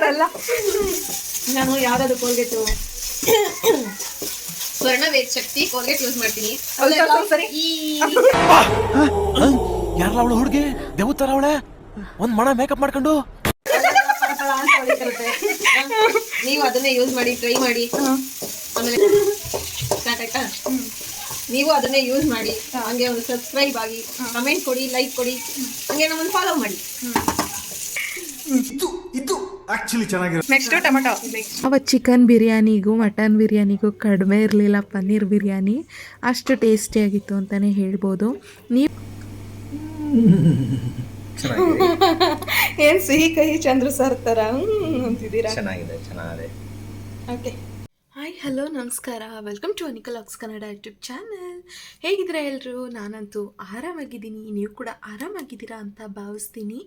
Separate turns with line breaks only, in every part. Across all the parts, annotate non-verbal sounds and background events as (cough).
ಮಾತಾಡಲ್ಲ
ನಾನು ಯಾವ್ದಾದ್ರು ಕೋಲ್ಗೆಟ್ ಸ್ವರ್ಣ ವೇದ್ ಶಕ್ತಿ ಕೋಲ್ಗೆಟ್ ಯೂಸ್ ಮಾಡ್ತೀನಿ.
ಸರಿ.
ಯಾರಲ್ಲ ಅವಳು ಹುಡುಗಿ? ದೇವತರ ಅವಳೆ? ಒಂದ್ ಮಣ ಮೇಕಪ್ ಮಾಡ್ಕೊಂಡು.
ನೀವು ಅದನ್ನೇ ಯೂಸ್ ಮಾಡಿ ಟ್ರೈ ಮಾಡಿ. ಆಮೇಲೆ ಆಯ್ತಾ? ನೀವು ಅದನ್ನೇ ಯೂಸ್ ಮಾಡಿ. ಹಂಗೆ ಒಂದು ಸಬ್ಸ್ಕ್ರೈಬ್ ಆಗಿ ಕಮೆಂಟ್ ಕೊಡಿ ಲೈಕ್ ಕೊಡಿ ಹಂಗೆ ನಮ್ಮನ್ನು ಫಾಲೋ ಮಾಡಿ.
ಇದು ಇದು. ಆಕ್ಚುಲಿ ಚೆನ್ನಾಗಿರೋ
ನೆಕ್ಸ್ಟ್ ಟೊಮೆಟೊ.
ಅವ ಚಿಕನ್ ಬಿರಿಯಾನಿಗೂ ಮಟನ್ ಬಿರಿಯಾನಿಗೂ ಕಡಿಮೆ ಇರಲಿಲ್ಲ ಪನ್ನೀರ್ ಬಿರಿಯಾನಿ. ಅಷ್ಟು ಟೇಸ್ಟಿಯಾಗಿತ್ತು ಅಂತಾನೆ ಹೇಳ್ಬೋದು. ನೀವು (laughs)
ಏನ್ ಸಿಹಿ ಕಹಿ ಚಂದ್ರ ಸರ್ ತರ? ಹ್ಮ್ ಅಂತಿದ್ದೀರಾ?
ಚೆನ್ನಾಗಿದೆ ಚೆನ್ನಾಗಿದೆ.
ಓಕೆ
ಹಾಯ್, ಹಲೋ, ನಮಸ್ಕಾರ. ವೆಲ್ಕಮ್ ಟು ಅನಿಕಲ್ ಆಕ್ಸ್ ಕನ್ನಡ ಯೂಟ್ಯೂಬ್ ಚಾನಲ್ ಹೇಗಿದ್ದೀರಾ ಎಲ್ಲರೂ ನಾನಂತೂ ಆರಾಮಾಗಿದ್ದೀನಿ. ನೀವು ಕೂಡ ಆರಾಮಾಗಿದ್ದೀರಾ ಅಂತ ಭಾವಿಸ್ತೀನಿ.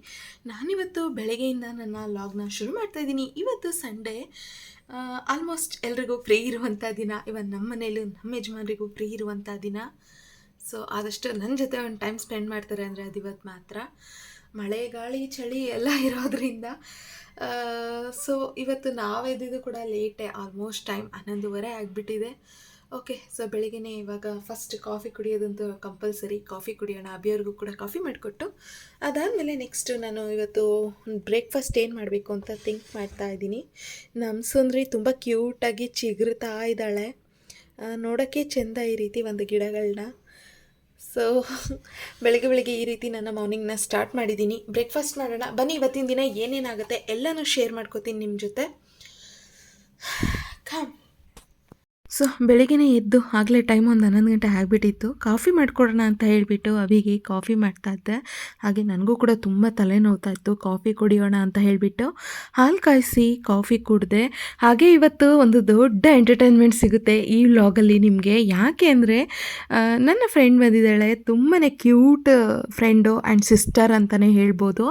ನಾನಿವತ್ತು ಬೆಳಗ್ಗೆಯಿಂದ ನನ್ನ ಲಾಗ್ನ ಶುರು ಮಾಡ್ತಾ ಇದ್ದೀನಿ. ಇವತ್ತು ಸಂಡೇ ಆಲ್ಮೋಸ್ಟ್ ಎಲ್ರಿಗೂ ಫ್ರೀ ಇರುವಂಥ ದಿನ. ಇವನ್ ನಮ್ಮ ಮನೇಲೂ ನಮ್ಮ ಯಜಮಾನರಿಗೂ ಫ್ರೀ ಇರುವಂಥ ದಿನ. ಸೊ ಆದಷ್ಟು ನನ್ನ ಜೊತೆ ಒಂದು ಟೈಮ್ ಸ್ಪೆಂಡ್ ಮಾಡ್ತಾರೆ ಅಂದರೆ ಅದು ಇವತ್ತು ಮಾತ್ರ. ಮಳೆ ಗಾಳಿ ಚಳಿ ಎಲ್ಲ ಇರೋದ್ರಿಂದ ಸೊ ಇವತ್ತು ನಾವು ಎದ್ದಿದ್ದು ಕೂಡ ಲೇಟೇ ಆಲ್ಮೋಸ್ಟ್ ಟೈಮ್ ಹನ್ನೊಂದುವರೆ ಆಗಿಬಿಟ್ಟಿದೆ. ಓಕೆ ಸೊ ಬೆಳಿಗ್ಗೆ ಇವಾಗ ಫಸ್ಟ್ ಕಾಫಿ ಕುಡಿಯೋದಂತೂ ಕಂಪಲ್ಸರಿ ಕಾಫಿ ಕುಡಿಯೋಣ, ಅಭಿಯವ್ರಿಗೂ ಕೂಡ ಕಾಫಿ ಮಾಡಿಕೊಟ್ಟು, ಅದಾದಮೇಲೆ ನೆಕ್ಸ್ಟ್ ನಾನು ಇವತ್ತು ಬ್ರೇಕ್ಫಾಸ್ಟ್ ಏನು ಮಾಡಬೇಕು ಅಂತ ಥಿಂಕ್ ಮಾಡ್ತಾ ಇದ್ದೀನಿ. ನಮ್ಮ ಸುಂದ್ರಿ ತುಂಬ ಕ್ಯೂಟಾಗಿ ಚಿಗುರ್ತಾ ಇದ್ದಾಳೆ. ನೋಡೋಕ್ಕೆ ಚೆಂದ ಈ ರೀತಿ ಒಂದು ಗಿಡಗಳನ್ನ ಸೊ (laughs) ಬೆಳಗ್ಗೆ ಬೆಳಗ್ಗೆ ಈ ರೀತಿ ನನ್ನ ಮಾರ್ನಿಂಗ್ನ ಸ್ಟಾರ್ಟ್ ಮಾಡಿದ್ದೀನಿ. ಬ್ರೇಕ್ಫಾಸ್ಟ್ ಮಾಡೋಣ. ಬನ್ನಿ, ಇವತ್ತಿನ ದಿನ ಏನೇನಾಗುತ್ತೆ ಎಲ್ಲನೂ ಶೇರ್ ಮಾಡ್ಕೋತೀನಿ ನಿಮ್ಮ ಜೊತೆ. (sighs) ಕಾಮ್ ಸೊ ಬೆಳಿಗ್ಗೆನೇ ಎದ್ದು ಆಗಲೇ ಟೈಮ್ ಒಂದು ಹನ್ನೊಂದು ಗಂಟೆ ಆಗಿಬಿಟ್ಟಿತ್ತು. ಕಾಫಿ ಮಾಡಿಕೊಡೋಣ ಅಂತ ಹೇಳಿಬಿಟ್ಟು ಅವಿಗೆ ಕಾಫಿ ಮಾಡ್ತಾ ಇದ್ದೆ. ಹಾಗೆ ನನಗೂ ಕೂಡ ತುಂಬ ತಲೆನೋವ್ತಾ ಇತ್ತು ಕಾಫಿ ಕುಡಿಯೋಣ ಅಂತ ಹೇಳಿಬಿಟ್ಟು ಹಾಲು ಕಾಯಿಸಿ ಕಾಫಿ ಕುಡಿದೆ. ಹಾಗೆ ಇವತ್ತು ಒಂದು ದೊಡ್ಡ ಎಂಟರ್ಟೈನ್ಮೆಂಟ್ ಸಿಗುತ್ತೆ ಈ ವ್ಲಾಗಲ್ಲಿ ನಿಮಗೆ. ಯಾಕೆ ಅಂದರೆ ನನ್ನ ಫ್ರೆಂಡ್ ಬಂದಿದ್ದಾಳೆ. ತುಂಬಾ ಕ್ಯೂಟ್ ಫ್ರೆಂಡು ಆ್ಯಂಡ್ ಸಿಸ್ಟರ್ ಅಂತಲೇ ಹೇಳ್ಬೋದು.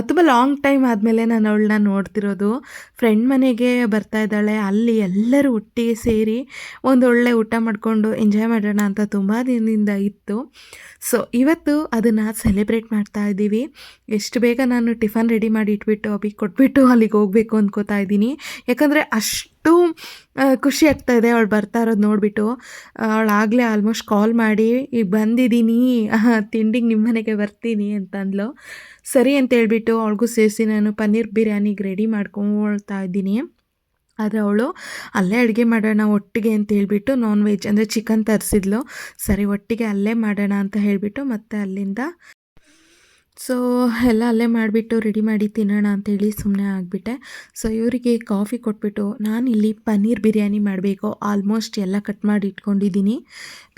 ತುಂಬ ಲಾಂಗ್ ಟೈಮ್ ಆದಮೇಲೆ ನಾನು ಅವಳನ್ನ ನೋಡ್ತಿರೋದು. ಫ್ರೆಂಡ್ ಮನೆಗೆ ಬರ್ತಾ ಇದ್ದಾಳೆ. ಅಲ್ಲಿ ಎಲ್ಲರೂ ಒಟ್ಟಿಗೆ ಸೇರಿ ಒಂದು ಒಳ್ಳೆ ಊಟ ಮಾಡಿಕೊಂಡು ಎಂಜಾಯ್ ಮಾಡೋಣ ಅಂತ ತುಂಬ ದಿನದಿಂದ ಇತ್ತು. ಸೊ ಇವತ್ತು ಅದನ್ನು ಸೆಲೆಬ್ರೇಟ್ ಮಾಡ್ತಾ ಇದ್ದೀವಿ. ಎಷ್ಟು ಬೇಗ ನಾನು ಟಿಫನ್ ರೆಡಿ ಮಾಡಿ ಇಟ್ಬಿಟ್ಟು ಅವಿಗೆ ಕೊಟ್ಬಿಟ್ಟು ಅಲ್ಲಿಗೆ ಹೋಗಬೇಕು ಅಂದ್ಕೋತಾ ಇದ್ದೀನಿ. ಯಾಕಂದರೆ ಅಷ್ಟು ಆ, ಖುಷಿ ಆಗ್ತಾ ಇದೆ ಅವಳು ಬರ್ತಾ ಇರೋದು ನೋಡಿಬಿಟ್ಟು. ಅವಳಾಗಲೇ ಆಲ್ಮೋಸ್ಟ್ ಕಾಲ್ ಮಾಡಿ ಈಗ ಬಂದಿದ್ದೀನಿ ತಿಂಡಿಗೆ ನಿಮ್ಮ ಮನೆಗೆ ಬರ್ತೀನಿ ಅಂತಂದ್ಲು. ಸರಿ ಅಂತ ಹೇಳ್ಬಿಟ್ಟು ಅವಳಿಗೂ ಸೇರಿಸಿ ನಾನು ಪನ್ನೀರ್ ಬಿರಿಯಾನಿಗೆ ರೆಡಿ ಮಾಡ್ಕೊಳ್ತಾ ಇದ್ದೀನಿ. ಆದರೆ ಅವಳು ಅಲ್ಲೇ ಅಡುಗೆ ಮಾಡೋಣ ಒಟ್ಟಿಗೆ ಅಂತ ಹೇಳ್ಬಿಟ್ಟು ನಾನ್ ವೆಜ್ ಅಂದರೆ ಚಿಕನ್ ತರಿಸಿದ್ಲು. ಸರಿ ಒಟ್ಟಿಗೆ ಅಲ್ಲೇ ಮಾಡೋಣ ಅಂತ ಹೇಳಿಬಿಟ್ಟು ಮತ್ತೆ ಅಲ್ಲಿಂದ ಸೊ ಎಲ್ಲ ಅಲ್ಲೇ ಮಾಡಿಬಿಟ್ಟು ರೆಡಿ ಮಾಡಿ ತಿನ್ನೋಣ ಅಂತೇಳಿ ಸುಮ್ಮನೆ ಆಗಿಬಿಟ್ಟೆ. ಸೊ ಇವರಿಗೆ ಕಾಫಿ ಕೊಟ್ಬಿಟ್ಟು ನಾನಿಲ್ಲಿ ಪನ್ನೀರ್ ಬಿರಿಯಾನಿ ಮಾಡಬೇಕು. ಆಲ್ಮೋಸ್ಟ್ ಎಲ್ಲ ಕಟ್ ಮಾಡಿ ಇಟ್ಕೊಂಡಿದ್ದೀನಿ.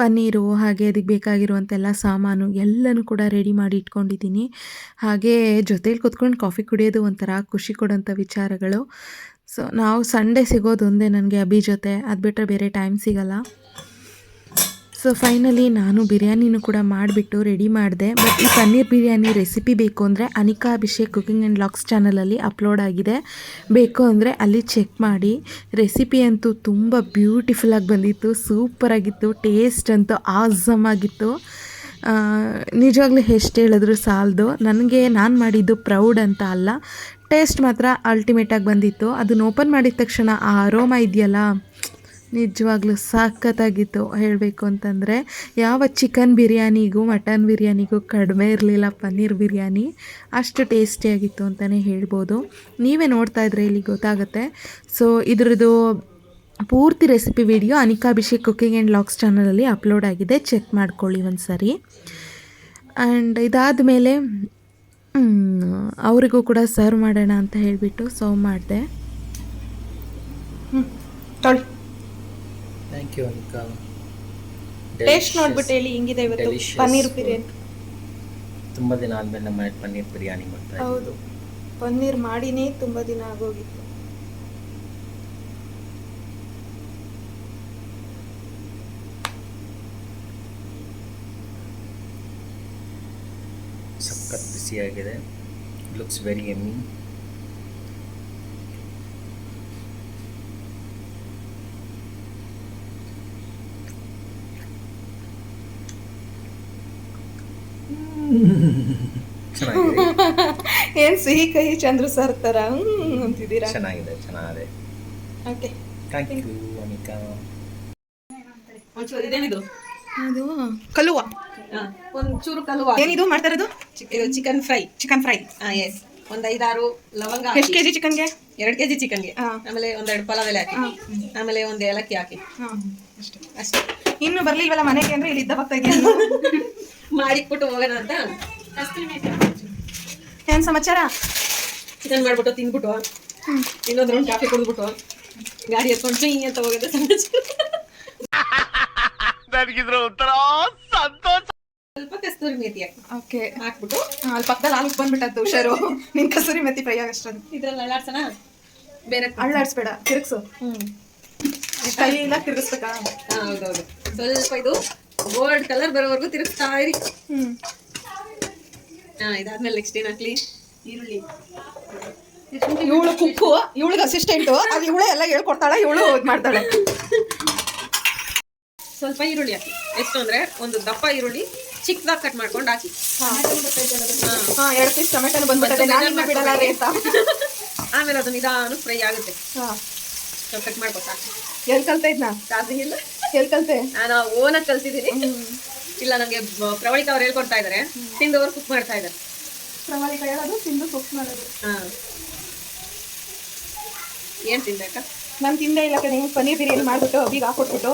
ಪನ್ನೀರು, ಹಾಗೆ ಅದಕ್ಕೆ ಬೇಕಾಗಿರುವಂತೆಲ್ಲ ಸಾಮಾನು ಎಲ್ಲನೂ ಕೂಡ ರೆಡಿ ಮಾಡಿ ಇಟ್ಕೊಂಡಿದ್ದೀನಿ. ಹಾಗೆ ಜೊತೇಲಿ ಕೂತ್ಕೊಂಡು ಕಾಫಿ ಕುಡಿಯೋದು ಒಂಥರ ಖುಷಿ ಕೊಡೋಂಥ ವಿಚಾರಗಳು. ಸೊ ನಾವು ಸಂಡೇ ಸಿಗೋದು ಒಂದೇ ನನಗೆ ಅಭಿ ಜೊತೆ. ಅದು ಬಿಟ್ಟರೆ ಬೇರೆ ಟೈಮ್ ಸಿಗಲ್ಲ. ಸೊ ಫೈನಲಿ ನಾನು ಬಿರಿಯಾನಿನೂ ಕೂಡ ಮಾಡಿಬಿಟ್ಟು ರೆಡಿ ಮಾಡಿದೆ. ಬಟ್ ಈ ಪನ್ನೀರ್ ಬಿರಿಯಾನಿ ರೆಸಿಪಿ ಬೇಕು ಅಂದರೆ Anika Abhishek cooking and vlogs ಚಾನಲಲ್ಲಿ ಅಪ್ಲೋಡ್ ಆಗಿದೆ. ಬೇಕು ಅಂದರೆ ಅಲ್ಲಿ ಚೆಕ್ ಮಾಡಿ. ರೆಸಿಪಿ ಅಂತೂ ತುಂಬ ಬ್ಯೂಟಿಫುಲ್ಲಾಗಿ ಬಂದಿತ್ತು. ಸೂಪರಾಗಿತ್ತು ಟೇಸ್ಟ್ ಅಂತೂ ಆಸಮ್ ಆಗಿತ್ತು. ನಿಜವಾಗ್ಲೂ ಎಷ್ಟು ಹೇಳಿದ್ರು ಸಾಲದು. ನನಗೆ ನಾನು ಮಾಡಿದ್ದು ಪ್ರೌಡ್ ಅಂತ ಅಲ್ಲ. ಟೇಸ್ಟ್ ಮಾತ್ರ ಅಲ್ಟಿಮೇಟಾಗಿ ಬಂದಿತ್ತು. ಅದನ್ನ ಓಪನ್ ಮಾಡಿದ ತಕ್ಷಣ ಆ ಅರೋಮ ಇದೆಯಲ್ಲ? ನಿಜವಾಗ್ಲೂ ಸಖತ್ತಾಗಿತ್ತು ಹೇಳಬೇಕು ಅಂತಂದರೆ, ಯಾವ ಚಿಕನ್ ಬಿರಿಯಾನಿಗೂ ಮಟನ್ ಬಿರಿಯಾನಿಗೂ ಕಡಿಮೆ ಇರಲಿಲ್ಲ, ಪನ್ನೀರ್ ಬಿರಿಯಾನಿ. ಅಷ್ಟು ಟೇಸ್ಟಿಯಾಗಿತ್ತು ಅಂತಲೇ ಹೇಳ್ಬೋದು. ನೀವೇ ನೋಡ್ತಾ ಇದ್ರೆ ಇಲ್ಲಿ ಗೊತ್ತಾಗುತ್ತೆ. ಸೊ ಇದ್ರದ್ದು ಪೂರ್ತಿ recipe video Anika Abhishek cooking and vlogs ಚಾನಲಲ್ಲಿ ಅಪ್ಲೋಡ್ ಆಗಿದೆ. ಚೆಕ್ ಮಾಡ್ಕೊಳ್ಳಿ ಒಂದು ಸರಿ ಆ್ಯಂಡ್ ಇದಾದ ಮೇಲೆ ಅವರಿಗೂ ಕೂಡ ಸರ್ವ್ ಮಾಡೋಣ ಅಂತ ಹೇಳಿಬಿಟ್ಟು ಸರ್ವ್ ಮಾಡಿದೆ.
ಥ್ಯಾಂಕ್ ಯು ಅನಿಕಾ
ಟೇಸ್ಟ್ ನೋಡ್ಬಿಟ್ಟು ಹೇಳಿ ಹಿಂಗಿದೆ ಇವತ್ತು? ಪನ್ನೀರ್ ಬಿರಿಯಾನಿ.
ತುಂಬ ದಿನ ಆದ್ಮೇಲೆ ನಮ್ಮ ಪನ್ನೀರ್ ಬಿರಿಯಾನಿ ಮಾಡ್ತಾ.
ಹೌದು. ಪನ್ನೀರ್ ಮಾಡಿನೇ ತುಂಬ ದಿನ ಆಗೋಗಿತ್ತು.
ಸಖತ್ ಬಿಸಿಯಾಗಿದೆ ಲುಕ್ಸ್ ವೆರಿ ಎಮ್ಮಿ
ಏನ್ ಸಿಹಿ ಕಹಿ ಚಂದ್ರ ಸರ್ ತರ? ಹ್ಮ್ ಅಂತಿದ್ದೀರಾ?
ಚೆನ್ನಾಗಿದೆ ಚೆನ್ನಾಗಿದೆ.
ಓಕೆ
ಥ್ಯಾಂಕ್ ಯು ಅನಿಕಾ
ಒಂಚೂರು ಇದೇನಿದು?
ಅದು? ಕಲುವ.
ಹಾ, ಒಂಚೂರು ಕಲುವ.
ಏನಿದು ಮಾಡ್ತಾ ಇರೋದು?
ಇದು ಚಿಕನ್ ಫ್ರೈ
ಚಿಕನ್ ಫ್ರೈ
ಹಾಂ ಎಸ್ ಒಂದ್ ಐದಾರು ಲವಂಗ
ಎಷ್ಟು ಕೆಜಿ ಚಿಕನ್ಗೆ
ಎರಡು ಕೆಜಿ ಚಿಕನ್ಗೆ. ಆಮೇಲೆ ಒಂದೆರಡು ಪಲಾವ್ ಎಲೆ ಹಾಕಿ. ಆಮೇಲೆ ಒಂದ್ ಏಲಕ್ಕಿ ಹಾಕಿ.
ಅಷ್ಟೇ.
ಅಷ್ಟೇ.
ಇನ್ನು ಬರ್ಲಿಲ್ವಲ್ಲ ಮನೆಗೆ ಅಂದ್ರೆ ಇಲ್ಲಿ ಇದ್ದ ಬರ್ತಾ ಇದೆಯಾ (laughs)
ಮಾಡಿಕ್ಬಿಟ್ಟು ಹೋಗೋಣ ಅಂತ.
ಏನ್ ಸಮಾಚಾರ?
ಚಿಕನ್ ಮಾಡ್ಬಿಟ್ಟು ತಿಂದ್ಬಿಟ್ಟು ಇನ್ನೊಂದ್ ರೌಂಡ್ ಕಾಫಿ ಕುಡಿದ್ಬಿಟ್ಟು ಗಾಡಿ ಎತ್ಕೊಂಡು ಚೀ ಅಂತ ಹೋಗೋದು (laughs)
ನನಗಿದ್ರ ಒಂಥರ ಸಂತೋಷ.
ಸ್ವಲ್ಪ ಕಸ್ತೂರಿ ಮೇತಿ ಹಾಕಿ.
ಓಕೆ.
ಹಾಕ್ಬಿಟ್ಟು.
ಅಲ್ಲಿ ಪಕ್ಕದಲ್ಲಿ ಹಾಲು ಬಂದ್ಬಿಟ್ಟದ್ದು ಹುಷಾರು. ನಿನ್ ಕಸೂರಿ ಮೇತಿ ಫ್ರೈ ಆಗಷ್ಟೊಂದು
ಇದ್ರಲ್ಲಿ ಅಳ್ಳಾಡ್ಸೋಣ? ಬೇರೆ
ಅಳ್ಳಾಡ್ಸ್ಬೇಡ ತಿರುಗ್ಸು.
ಹ್ಮ್.
ಕೈ ಇಲ್ಲ ತಿರುಗಿಸ್ಬೇಕಾ?
ಹಾ, ಹೌದೌದು. ಸ್ವಲ್ಪ ಇದು ಗೋಲ್ಡ್ ಕಲರ್ ಬರೋವರೆಗೂ ತಿರುಗಿಸ್ತಾ ಇರಿ.
ಹ್ಮ್.
ಹಾ ಇದಾದ್ಮೇಲೆ ನೆಕ್ಸ್ಟ್ ಏನ್ ಹಾಕ್ಲಿ? ಈರುಳ್ಳಿ.
ಇವಳು ಕುಕ್ಕು ಇವಳಿಗೆ ಅಸಿಸ್ಟೆಂಟು ಅದು ಇವಳೇ ಎಲ್ಲ ಹೇಳ್ಕೊಡ್ತಾಳೆ ಇವಳು ಇದು ಮಾಡ್ತಾಳೆ.
ಸ್ವಲ್ಪ ಈರುಳ್ಳಿ ಹಾಕಿ. ಎಷ್ಟು ಅಂದ್ರೆ ಒಂದು ದಪ್ಪ ಈರುಳ್ಳಿ ಚಿಕ್ಕದಾಗಿ ಕಟ್ ಮಾಡ್ಕೊಂಡು ಹಾಕಿ. ಹಾ.
ಎರಡು ಪೀಸ್ ಟೊಮೆಟೊನು ಬಂದ್ಬಿಟ್ಟದೆ. ನಾನು ಬಿಡಲ್ಲ ಅಂತ. (laughs)
ಆಮೇಲೆ ಅದು ನಿಧಾನ ಫ್ರೈ ಆಗುತ್ತೆ.
ಹಾ.
ಕಟ್ ಮಾಡ್ಕೊ ಸಾಕು
ಎಲ್ಲಿ ಕಲ್ತೆ ಇದ್ನ?
ಸಾಧ್ಯ ಇಲ್ಲ.
ಎಲ್ಲಿ ಕಲ್ತೆ?
ನಾನು ಓನಾಗಿ ಕಲ್ತಿದ್ದೀನಿ. ಇಲ್ಲ ನಮಗೆ ಪ್ರವಳಿಕ ಅವ್ರು ಹೇಳ್ಕೊಡ್ತಾ ಇದಾರೆ. ಅವರು ಕುಕ್ ಮಾಡ್ತಾ ಇದ್ದಾರೆ
ಪ್ರವಳಿಕ ಹೇಳೋದು ತಿಂದು ಕುಕ್ ಮಾಡೋದು.
ಹಾ. ಏನ್ ತಿನ್ಬೇಕ?
ನಾನು ತಿಂದೆ ಇಲ್ಲ ನೀವು ಪನ್ನೀರ್ ಬಿರಿಯಾನಿ ಮಾಡ್ಬಿಟ್ಟು ಅಭಿಗೆ ಹಾಕೊಟ್ಬಿಟ್ಟು.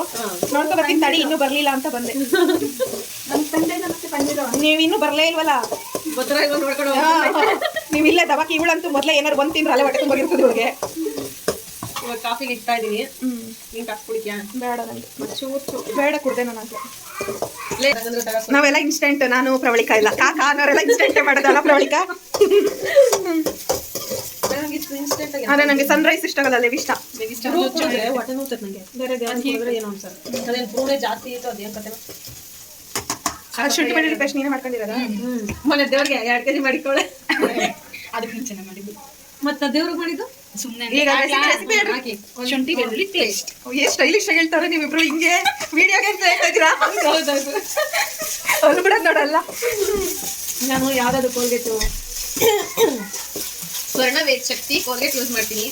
ನೋಡ್ಕೊ ತಡಿ ಇನ್ನೂ ಬರ್ಲಿಲ್ಲ ಅಂತ ಬಂದೆ. ನನ್ನ ತಂದೆ ಮತ್ತೆ ಬಂದಿರೋ ನೀವು ಇನ್ನೂ ಬರ್ಲೇ ಇಲ್ವಲ್ಲ? ನೀವು ಇಲ್ಲೇ ದವಾಕಿ ಇವಳಂತೂ ಮೊದಲೇ ಏನಾರು ಬಂದು ತಿಂದ್ರೆ ಅಲ್ಲೇ ಹೊಟ್ಟೆ ತುಂಬಿರ್ತದೆ ಇವಳಿಗೆ.
ಇವಾಗ ಕಾಫಿಗೆ ಇಡ್ತಾ ಇದೀನಿ.
ಹ್ಮ್.
ನೀನ್ ಕಾಫಿ ಕುಡಿದ್ಯಾ
ಬೇಡ ನನಗೆ ಬೇಡ ಕುಡ್ದೆ ನಾನು ನಾವೆಲ್ಲ ಇನ್ಸ್ಟೆಂಟ್ ನಾನು ಪ್ರವಳಿಕ ಇಲ್ಲ. ಕಾಕ ಅನ್ನೋರೆಲ್ಲ ಇನ್ಸ್ಟೆಂಟ್ ಮಾಡೋದಲ್ಲ ಪ್ರವಳಿಕ? ಆದ್ರೆ ನಂಗೆ ಸನ್ರೈಸ್ ಇಷ್ಟ. ಆಗಲ್ಲ ಲಿವ್ ಇಷ್ಟ. ಶುಂಠಿ ಬೆಳ್ಳುಳ್ಳಿ ಪೇಸ್ಟ್ ನೀನೇ ಮಾಡ್ಕೊಂಡಿರೋದ?
ಹ್ಮ್. ಮೊನ್ನೆ ದೇವ್ರಿಗೆ ಎರಡು ಕೆಜಿ ಮಾಡಿಕೊಳ್ಳೆ
ಅದಕ್ಕೆ ಚೆನ್ನಾಗಿ ಮಾಡಿದ್ದು.
ಮತ್ತೆ ದೇವ್ರಿಗೆ ಮಾಡಿದ್ದು?
ಸುಮ್ಮನೆ
ಈಗ ರೆಸಿಪಿ.
ಹಾಕಿ
ಶುಂಠಿ ಬೆಳ್ಳುಳ್ಳಿ ಪೇಸ್ಟ್
ಎಷ್ಟು ಸ್ಟೈಲಿಶ್ ಆಗಿ ಹೇಳ್ತಾರೆ ನೀವಿಬ್ರು. ಹಿಂಗೆ ವಿಡಿಯೋಗೆ ಅಂತ ಹೇಳ್ತಾ ಇದ್ದೀರಾ?
ಹೌದೌದು.
ಅವ್ರು ಬಿಡೋದು ನೋಡಲ್ಲ.
ನಾನು ಯಾವ್ದಾದ್ರು ಕೋಲ್ಗೇಟು ಸ್ವರ್ಣ ವೇದ ಶಕ್ತಿ ಕೋಲ್ಗೇಟ್ ಯೂಸ್ ಮಾಡ್ತೀನಿ.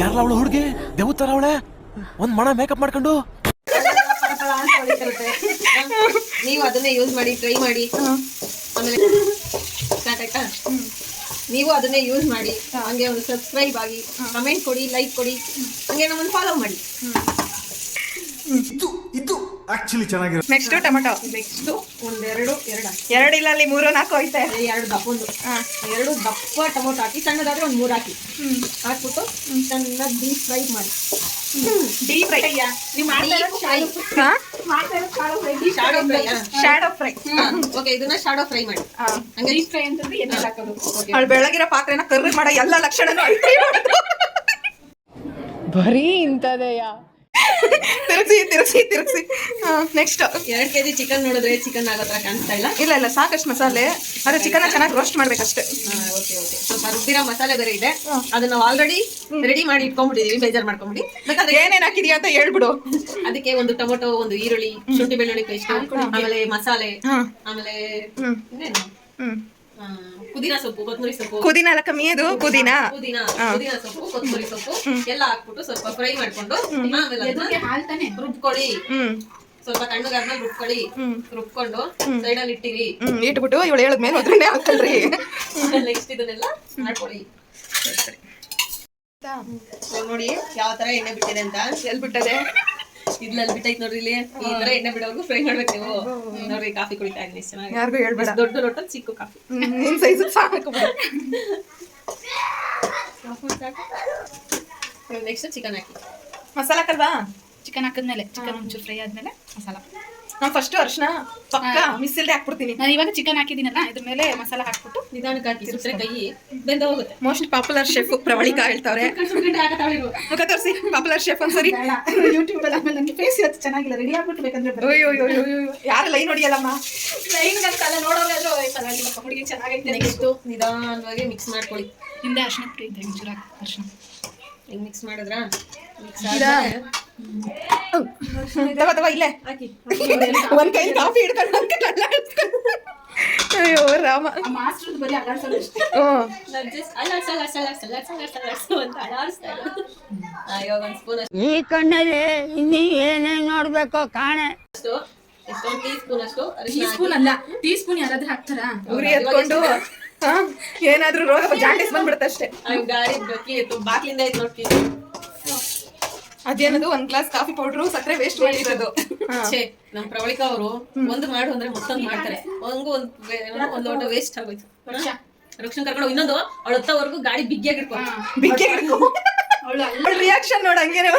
ಯಾರಲ್ಲ ಅವಳು ಹುಡುಗಿ? ದೇವತರ ಅವಳೆ? ಒಂದ್ ಮಣ ಮೇಕಪ್ ಮಾಡ್ಕೊಂಡು. (laughs)
ನೀವು ಅದನ್ನೇ ಯೂಸ್ ಮಾಡಿ ಟ್ರೈ ಮಾಡಿ. ಆಮೇಲೆ ಆಯ್ತಾ ನೀವು ಅದನ್ನೇ ಯೂಸ್ ಮಾಡಿ. ಹಂಗೆ ಒಂದು ಸಬ್ಸ್ಕ್ರೈಬ್ ಆಗಿ ಕಮೆಂಟ್ ಕೊಡಿ ಲೈಕ್ ಕೊಡಿ. ಹಂಗೆ ನಮ್ಮನ್ನು ಫಾಲೋ ಮಾಡಿ.
ಇದು ಇದು ಆಕ್ಚುಲಿ ಚೆನ್ನಾಗಿರುತ್ತೆ
ನೆಕ್ಸ್ಟ್ ಟೊಮೆಟೊ.
ನೆಕ್ಸ್ಟ್ ಒಂದೆರಡು ಎರಡು.
ಎರಡು ಇಲ್ಲ ಅಲ್ಲಿ ಮೂರು ನಾಲ್ಕು ಐತೆ
ಎರಡು ದಪ್ಪ ಒಂದು. ಎರಡು ದಪ್ಪ ಟೊಮೊಟೊ ಹಾಕಿ ಸಣ್ಣದಾದ್ರೆ ಒಂದು ಮೂರು ಹಾಕಿ. ಹಾಕ್ಬಿಟ್ಟು ಚೆನ್ನಾಗಿ ಡೀಪ್ ಫ್ರೈ ಮಾಡಿ.
ಡೀಪ್ ಫ್ರೈ
ನೀವು ಮಾಡಿ ಶಾಡೋ ಫ್ರೈ ಓಕೆ ಇದನ್ನ ಶಾಡೋ ಫ್ರೈ ಮಾಡಿ. ಹಂಗೆ ಡೀಪ್ ಫ್ರೈ ಅಂತಂದ್ರೆ ಎಣ್ಣೆ ಹಾಕೋದು. ಓಕೆ
ಅವಳು ಬೆಳಗಿರೋ ಪಾತ್ರೆನ ಕರ್ರಿ ಮಾಡೋ ಎಲ್ಲ ಲಕ್ಷಣನೂ ಐತೆ
ಬರೀ ಇಂಥದೆಯ?
ತಿರುಗಿಸಿ ತಿರುಗಿಸಿ ತಿರುಗಿಸಿ. ನೆಕ್ಸ್ಟ್
ಎರಡು ಕೆಜಿ ಚಿಕನ್ ನೋಡಿದ್ರೆ ಚಿಕನ್ ಆಗೋ ಥರ ಕಾಣಿಸ್ತಾ ಇಲ್ಲ?
ಇಲ್ಲ ಇಲ್ಲ ಸಾಕಷ್ಟು ಮಸಾಲೆ. ಅದೇ ಚಿಕನ್ ಚೆನ್ನಾಗಿ ರೋಸ್ಟ್ ಮಾಡ್ಬೇಕಷ್ಟೇ.
ಓಕೆ ಓಕೆ ಸ್ವಲ್ಪ ರುಬ್ಬಿರೋ ಮಸಾಲೆ ಬೇರೆ ಇದೆ. ಅದನ್ನ ನಾವು ಆಲ್ರೆಡಿ ರೆಡಿ ಮಾಡಿ ಇಟ್ಕೊಂಡ್ಬಿಟ್ಟಿದೀವಿ ಬೇಜಾರ್ ಮಾಡ್ಕೊಂಬಿಡಿ. ಬೇಕಾದ್ರೆ
ಏನೇನು ಹಾಕಿದೀಯ ಅಂತ ಹೇಳ್ಬಿಡು.
ಅದಕ್ಕೆ ಒಂದು ಟೊಮೊಟೊ ಒಂದು ಈರುಳ್ಳಿ ಶುಂಠಿ ಬೆಳ್ಳುಳ್ಳಿ ಪೇಸ್ಟ್ ಆಮೇಲೆ ಮಸಾಲೆ ಆಮೇಲೆ
ಹ್ಮ್.
ಇನ್ನೇನು? ಪುದೀನ ಸೊಪ್ಪು ಕೊತ್ತಂಬರಿ ಸೊಪ್ಪು.
ಪುದೀನ ಅಲ್ಲ ಕಮ್ಮಿ ಅದು
ಪುದೀನ ಪುದೀನ. ಸೊಪ್ಪು ಕೊತ್ತಂಬರಿ ಸೊಪ್ಪು ಎಲ್ಲ ಹಾಕ್ಬಿಟ್ಟು ಸ್ವಲ್ಪ ಫ್ರೈ ಮಾಡ್ಕೊಂಡು ಆಮೇಲೆ ಅದನ್ನ
ಹಾಲ್ ತಾನೆ?
ರುಬ್ಕೊಳ್ಳಿ.
ಹ್ಮ್.
ಸ್ವಲ್ಪ ತಣ್ಣಗಾದ್ಮೇಲೆ ರುಬ್ಕೊಳ್ಳಿ.
ಹ್ಮ್.
ರುಬ್ಕೊಂಡು ಸೈಡ್ ಅಲ್ಲಿ ಇಟ್ಟಿರಿ.
ಹ್ಮ್ ಇಟ್ಬಿಟ್ಟು ಇವಳು ಹೇಳಿದ್ಮೇಲೆ ಅದ್ರನ್ನೇ ಹಾಕಲ್ರಿ
ನೆಕ್ಸ್ಟ್ ಇದನ್ನೆಲ್ಲ ಮಾಡ್ಕೊಳ್ಳಿ. ನೋಡಿ ಯಾವ ತರ ಎಣ್ಣೆ ಬಿಟ್ಟಿದೆ ಅಂತ.
ಎಲ್ಲಿ ಬಿಟ್ಟದೆ
ಇದ್ರಲ್ಲಿ ಬಿಟ್ಟೈತ್ ನೋಡ್ರಿ ಇಲ್ಲಿ. ಈ ತರ ಎಣ್ಣೆ ಬಿಡೋರ್ಗು ಫ್ರೈ ಮಾಡ್ಬೇಕು ನೀವು. ನೋಡ್ರಿ ಕಾಫಿ ಕುಡಿತಾ ಇದ್ದೀನಿ ಚೆನ್ನಾಗಿ.
ಯಾರಿಗೂ ಹೇಳ್ಬೇಡ.
ದೊಡ್ಡ ಲೋಟ ಚಿಕ್ಕ ಕಾಫಿ.
ನಿಮ್ ಸೈಜ್ ಸಾಕು
ನೆಕ್ಸ್ಟ್ ಚಿಕನ್ ಹಾಕಿ.
ಮಸಾಲ ಹಾಕಲ್ವಾ?
ಚಿಕನ್ ಹಾಕಿದ್ಮೇಲೆ ಚಿಕನ್ ಒಂಚೂರು ಫ್ರೈ ಆದ್ಮೇಲೆ ಮಸಾಲ.
ನಾನು ಫಸ್ಟ್ ಅರ್ಶನ ಪಕ್ಕ ಮಿಸ್ ಇಲ್ದೆ ಹಾಕ್ಬಿಡ್ತೀನಿ.
ನಾನು ಇವಾಗ ಚಿಕನ್ ಹಾಕಿದ್ದೀನಲ್ಲ ಇದ್ರ ಮೇಲೆ ಮಸಾಲ ಹಾಕ್ಬಿಟ್ಟು
ನಿಧಾನಕ್ಕೆ ಹಾಕಿ ಕೈ ಬೆಂದ ಹೋಗುತ್ತೆ.
ಮೋಸ್ಟ್ ಪಾಪ್ಯುಲರ್ ಶೆಫ್ ಪ್ರವಳಿಕ ಹೇಳ್ತಾವ್ರೆ. ಮುಖ ತೋರಿಸಿ ಪಾಪ್ಯುಲರ್ ಶೆಫ್ ಒಂದ್ಸರಿ.
ಯೂಟ್ಯೂಬ್ ಅಲ್ಲಿ ಆಮೇಲೆ ನನಗೆ ಫೇಸ್ ಇವತ್ತು ಚೆನ್ನಾಗಿಲ್ಲ ರೆಡಿ ಆಗ್ಬಿಟ್ಟು ಬೇಕಂದ್ರೆ
ಅಯ್ಯೋ ಅಯ್ಯೋ ಯಾರು ಲೈನ್ ಹೊಡಿಯಲ್ಲಮ್ಮ
ಲೈನ್ ಅಂತಲ್ಲ ನೋಡೋರಾದ್ರೂ ಪರವಾಗಿಲ್ಲಪ್ಪ ಹುಡುಗಿ ಚೆನ್ನಾಗೈತೆ
ನೆಕ್ಸ್ಟ್ ನಿಧಾನವಾಗಿ ಮಿಕ್ಸ್ ಮಾಡ್ಕೊಳ್ಳಿ
ಹಿಂದೆ ಅರ್ಶನ ಪ್ರೀತಿ ಅರ್ಶನ
ಹಿಂಗ್ ಮಿಕ್ಸ್ ಮಾಡಿದ್ರಾ ಮಿಕ್ಸ್
ತಗೋ ತಗೋ ಇಲ್ಲೇ.
ಹಾಕಿ.
ಒಂದ್ ಕೈ ಕಾಫಿ ಹಿಡ್ಕೊಂಡು ಒಂದ್ ಕೈ ಅಯ್ಯೋ ರಾಮ.
ಈ ಕಣ್ಣಲ್ಲಿ ಇನ್ನಿ ಏನೇನ್ ನೋಡ್ಬೇಕು ಕಾಣೆ.
ಅಷ್ಟು ಎಷ್ಟೊಂದು ಟೀ ಸ್ಪೂನ್ ಅಷ್ಟು
ಟೀ ಸ್ಪೂನ್ ಅಲ್ಲ ಟೀ ಸ್ಪೂನ್ ಯಾರಾದ್ರೂ ಹಾಕ್ತಾರಾ?
ಉರಿ ಎತ್ಕೊಂಡು. ಹಾ, ಏನಾದ್ರೂ ರೋಗ ಜಾಂಡಿಸ್ ಬಂದ್ಬಿಡುತ್ತೆ ಅಷ್ಟೇ.
ಹಾಕಿ. ಆ, ಗಾಡಿ ಬಕ್ಕಿ ಇತ್ತು ಬಾಕ್ಲಿಂದ ಐತ್ ನೋಡಿ
ಅದೇನದು ಒಂದ್ ಗ್ಲಾಸ್ ಕಾಫಿ ಪೌಡರ್ ಸಕ್ಕರೆ ವೇಸ್ಟ್ ಮಾಡಿರೋದು.
ಛೇ ನಮ್ ಪ್ರವಳಿಕಾ ಅವರು ಒಂದು ಮಾಡು ಅಂದ್ರೆ ಮತ್ತೊಂದು ಮಾಡ್ತಾರೆ. ಒಂಗೂ ಒಂದ್ ವೇ- ಏನೋ ಒಂದ್ ಲೋಟ ವೇಸ್ಟ್ ಆಗೋಯ್ತು. ರಕ್ಷಣೆ ಕರ್ಕೊಂಡು ಇನ್ನೊಂದು ಅವಳ ಹೊತ್ತವರೆಗೂ ಗಾಡಿ ಬಿಗ್ಗಿಯಾಗಿ ಇಟ್ಕೊಂಡು
ಬಿಗ್ಗೆ ಅವಳ ರಿಯಾಕ್ಷನ್ ನೋಡ ಹಂಗೇನೆ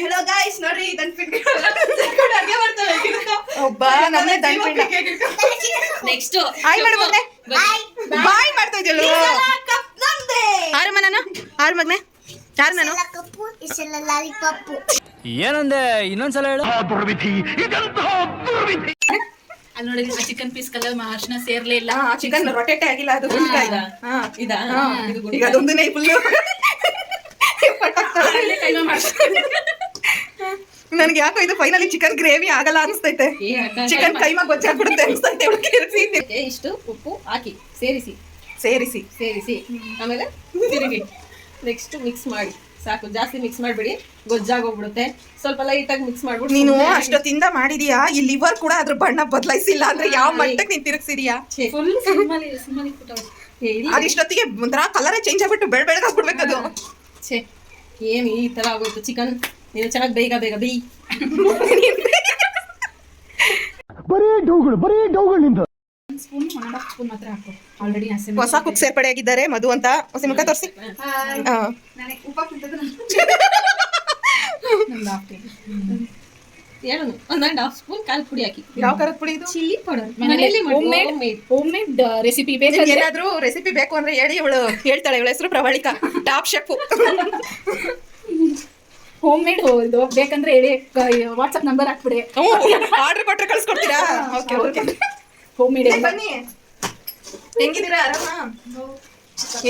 ಹಲೋ ಗಾಯ್ಸ್ ನೋಡ್ರಿ (laughs)
ಒಬ್ಬ ನಮ್ಮನೆ ದಂಡ
ನೆಕ್ಸ್ಟ್
ಹಾಯ್ ಮಾಡು ಬಾಯ್ ಮಾಡ್ತಾ ಇದ್ದಳು ಆರು ಮನನ? ಆರು ಮಗ್ನೆ? ಯಾರು ನಾನು?
ಏನಂದೆ? ಇನ್ನೊಂದ್ಸಲ ಹೇಳು.
ಅಲ್ಲಿ ನೋಡಿ ಚಿಕನ್ ಪೀಸ್ ಕಲರ್ ಅರ್ಶನ ಸೇರ್ಲೇ ಇಲ್ಲ.
ಚಿಕನ್ ರೊಟೇಟೆ ಆಗಿಲ್ಲ ಅದು ಗುಂಡ್ಕಾಯಿ. ಹಾ
ಇದಾ?
ಈಗ ಅದೊಂದನೇ ಫುಲ್ಲು
ಅಲ್ಲೇ ಕೈಮಾ
ನನ್ಗೆ ಯಾಕೋ ಇದು ಫೈನಲಿ ಚಿಕನ್ ಗ್ರೇವಿ ಆಗಲ್ಲ ಅನ್ಸ್ತೈತೆ. ಚಿಕನ್ ಕೈಮಾ ಗೊತ್ತಾಗ್ಬಿಡುತ್ತೆ ಅನ್ಸ್ತೈತೆ.
ಇಷ್ಟು ಉಪ್ಪು ಹಾಕಿ ಸೇರಿಸಿ.
ಸೇರಿಸಿ.
ಸೇರಿಸಿ. ಆಮೇಲೆ ತಿರುಗಿ. ನೆಕ್ಸ್ಟ್ ಮಿಕ್ಸ್ ಮಾಡಿ. ಸಾಕು ಜಾಸ್ತಿ ಮಿಕ್ಸ್ ಮಾಡಬೇಡಿ. ಗೊಜ್ಜಾಗೋಗ್ಬಿಡುತ್ತೆ ಸ್ವಲ್ಪ ಲೈಟ್ ಆಗಿ ಮಿಕ್ಸ್ ಮಾಡ್ಬಿಟ್ಟು
ನೀನು ಅಷ್ಟೊತ್ತಿಂದ ಮಾಡಿದೀಯಾ? ಈ ಲಿವರ್ ಕೂಡ ಅದ್ರ ಬಣ್ಣ ಬದಲಾಯಿಸಿಲ್ಲ ಅಂದ್ರೆ ಯಾವ ಮಟ್ಟಕ್ಕೆ ನೀನ್ ತಿರುಗಿಸಿದೀಯಾ?
ಫುಲ್.
ಅದಿಷ್ಟೊತ್ತಿಗೆ ಒಂಥರ ಕಲರೇ ಚೇಂಜ್ ಆಗ್ಬಿಟ್ಟು ಬೆಳ್ ಬೆಳಗಾಗ್ಬಿಡ್ಬೇಕು ಅದು.
ಛೇ ಏನು ಈ ತರ ಆಗೋಯ್ತು ಚಿಕನ್? ನೀನು ಚೆನ್ನಾಗಿ ಬೇಗ ಬೇಗ ಬೇಯಿ (laughs)
ಒಂದ್ spoon one and half spoon ಮಾತ್ರ ಹಾಕು. ಆಲ್ರೆಡಿ ಹಸಿ
ಹೊಸ ಕುಕ್ ಸೇರ್ಪಡೆ ಆಗಿದ್ದಾರೆ. ಮಧು ಅಂತ ಹೊಸ ಮುಖ ತೋರಿಸಿ.
ನನಗೆ ಉಪ್ಪ
ಅಂಡ್ ಹಾಫ್ ಸ್ಪೂನ್ ಕಾಲ್ ಪುಡಿ ಹಾಕಿ.
ಯಾವ ಖಾರದ ಪುಡಿ ಇದು?
Chilli powder.
ಮನೇಲಿ homemade. Homemade recipe ಬೇಕಾದ್ರೆ
ಏನಾದರೂ ರೆಸಿಪಿ ಬೇಕು ಅಂದ್ರೆ ಹೇಳಿ ಇವಳು ಹೇಳ್ತಾಳೆ. ಇವಳ ಹೆಸರು Pravalika. Top chef
homemade ಇದು ಬೇಕಂದ್ರೆ ಹೇಳಿ ವಾಟ್ಸ್ಆಪ್ ನಂಬರ್ ಹಾಕ್ಬಿಡಿ.
ಆರ್ಡರ್ ಕೊಟ್ಟರೆ ಕಳ್ಸ್ಕೊಡ್ತೀರಾ? ಓಕೆ ಓಕೆ
ಹೋಮ್ ಮೇಡ್
ಬನ್ನಿ. ಹೆಂಗಿದ್ದೀರಾ? ಆರಾಮ?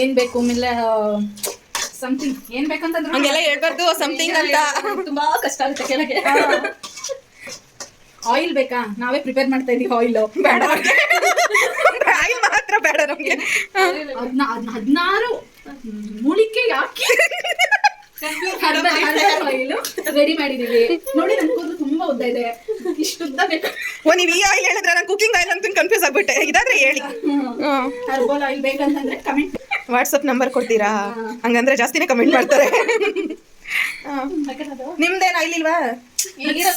ಏನ್ ಬೇಕು? ಒಮ್ಮೆಲ್ಲ ಸಮಥಿಂಗ್ ಏನ್ ಬೇಕಂತಂದ್ರೆ
ಹಂಗೆಲ್ಲ ಹೇಳ್ಬಾರ್ದು ಸಮಥಿಂಗ್ ಅಂತ.
ತುಂಬಾ ಕಷ್ಟ ಆಗುತ್ತೆ ಕೆಳಗೆ.
ಆಯಿಲ್ ಬೇಕಾ? ನಾವೇ ಪ್ರಿಪೇರ್ ಮಾಡ್ತಾ ಇದೀವಿ ಆಯಿಲ್
ಬೇಡ. ಆಯಿಲ್ ಮಾತ್ರ ಬೇಡ ನಮಗೆ.
ಹದಿನಾರು ಮೂಲಿಕೆ ಹಾಕಿ. (laughs) ರೆಡಿ ಮಾಡಿದೀವಿ. ನೋಡಿ ಕೂದಲು ತುಂಬಾ ಉದ್ದ ಇದೆ. ಇಷ್ಟು ಉದ್ದ ಬೇಕು
ಓ ನೀವ್ ಈ ಆಯಿಲ್ ಹೇಳಿದ್ರೆ ನಾನು ಕುಕಿಂಗ್ ಆಯಿಲ್ ಅಂತ ಕನ್ಫ್ಯೂಸ್ ಆಗ್ಬಿಟ್ಟೆ. ಇದಾದ್ರೆ ಹೇಳಿ.
ಹರ್ಬಲ್ ಆಯಿಲ್ ಬೇಕಂತಂದ್ರೆ ಕಮೆಂಟ್
ವಾಟ್ಸಪ್ ನಂಬರ್ ಕೊಡ್ತೀರಾ? ಹಂಗಂದ್ರೆ ಜಾಸ್ತಿನೇ ಕಮೆಂಟ್ ಮಾಡ್ತಾರೆ. ನಿಮ್ದೇನ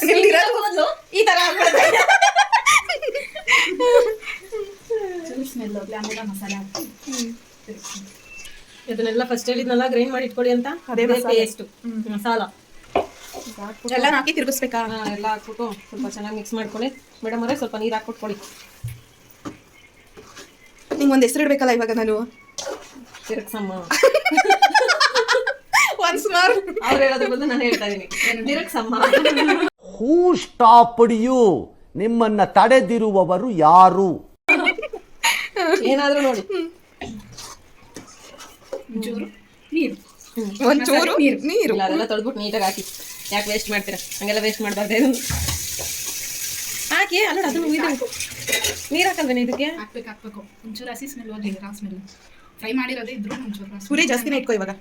ನಿಮ್ದಿರೋದು ಈ ತರ
ಇದನ್ನೆಲ್ಲ ಫಸ್ಟ್ ಹೇಳಿದ್ನಲ್ಲ ಗ್ರೈಂಡ್ ಮಾಡಿ ಇಟ್ಕೊಳ್ಳಿ ಅಂತ?
ಅದೇ ಮಸಾಲಾ.
ಪೇಸ್ಟ್ ಮಸಾಲ.
ಎಲ್ಲ ಹಾಕಿ ತಿರುಗಿಸ್ಬೇಕಾ?
ಎಲ್ಲ ಹಾಕ್ಬಿಟ್ಟು ಸ್ವಲ್ಪ ಚೆನ್ನಾಗಿ ಮಿಕ್ಸ್ ಮಾಡ್ಕೊಳ್ಳಿ. ಮೇಡಮ್ ಅವರೇ ಸ್ವಲ್ಪ ನೀರು ಹಾಕ್ಬಿಟ್ಕೊಳ್ಳಿ
ನಿಂಗೆ ಒಂದು ಹೆಸರು ಇಡ್ಬೇಕಲ್ಲ ಇವಾಗ ನಾನು?
ತಿರುಗ್ಸಮ್ಮ.
ಒನ್ಸ್ ಮಾರ್
ಅವ್ರು ಹೇಳೋದ್ರ ಬದಲು ನಾನು ಹೇಳ್ತಾ ಇದ್ದೀನಿ ತಿರುಗ್ಸಮ್ಮ.
ಹೂ ಸ್ಟಾಪ್ ಯು ನಿಮ್ಮನ್ನ ತಡೆದಿರುವವರು ಯಾರು?
ಏನಾದ್ರೂ ನೋಡಿ.
ಒಂಚೂರು ನೀರು.
ನೀರು.
ಅದೆಲ್ಲ ತೊಳೆದ್ಬಿಟ್ಟು ನೀಟಾಗಿ ಹಾಕಿ. ಯಾಕೆ ವೇಸ್ಟ್ ಮಾಡ್ತೀರಾ? ಹಂಗೆಲ್ಲ ವೇಸ್ಟ್ ಮಾಡಬಾರ್ದು ಇದು ಹಾಕಿ ಅಲ್ಲ ಅದನ್ನು ಇದು ನೀರು ಹಾಕಲ್ವೇನೆ ಇದಕ್ಕೆ?
ಹಾಕ್ಬೇಕು ಹಾಕ್ಬೇಕು. ಒಂಚೂರು ಹಸಿ ಸ್ಮೆಲ್ ಹೋಗ್ಲಿ ರಾ ಸ್ಮೆಲ್ ಫ್ರೈ ಮಾಡಿರೋದೇ ಇದ್ರು ಒಂಚೂರು
ಪುರಿ ಜಾಸ್ತಿನೇ ಇಟ್ಕೋ ಇವಾಗ.